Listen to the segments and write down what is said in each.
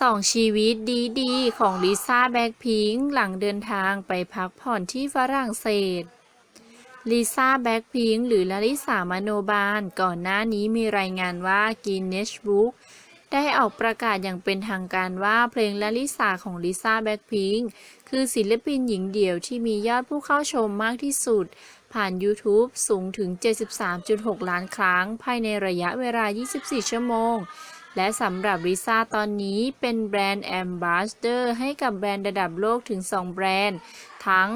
สองชีวิตดีๆ ของลิซ่าแบ็คพิงค์หลังเดินทางไปพักผ่อนที่ฝรั่งเศสลิซ่าแบ็คพิงค์หรือลาลิสามโนบาล ก่อนหน้านี้มีรายงานว่ากินเนชบุ๊กได้ออกประกาศอย่างเป็นทางการว่าเพลงลาลิสาของลิซ่าแบ็คพิงค์คือศิลปินหญิงเดี่ยวที่มียอดผู้เข้าชมมากที่สุด ผ่าน YouTube สูงถึง 73.6 ล้านครั้ง ภายในระยะเวลา 24 ชั่วโมง และสำหรับลิซ่าตอนนี้เป็นแบรนด์แอมบาสเดอร์ให้กับแบรนด์ระดับโลกถึง 2 แบรนด์ ทั้ง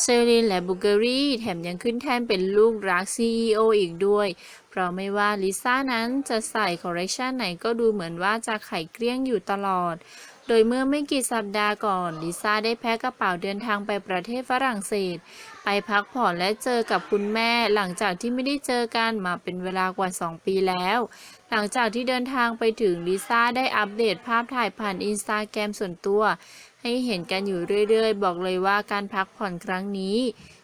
เซรินและบูเกอรี่แถมยังขึ้นแท่นเป็นลูกรัก CEO อีกด้วย เพราะไม่ว่าลิซ่านั้นจะใส่คอลเลคชันไหนก็ดูเหมือนว่าจะไข่เกลี้ยงอยู่ตลอด โดยเมื่อไม่กี่สัปดาห์ก่อนลิซ่าได้แพ็คกระเป๋าเดินทางไปประเทศฝรั่งเศส ไปพักผ่อนและเจอกับคุณแม่ หลังจากที่ไม่ได้เจอกันมาเป็นเวลากว่า 2 ปีแล้ว หลังจากที่เดินทางไปถึงลิซ่าได้อัปเดตภาพถ่ายผ่านอินสตาแกรมส่วนตัว ให้เห็นกันอยู่เรื่อยๆ บอกเลยว่าการพักผ่อนครั้งนี้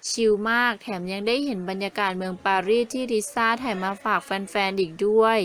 ชิลมากแถมยังได้เห็นบรรยากาศเมืองปารีสที่ลิซ่าถ่ายมาฝากแฟนๆอีกด้วย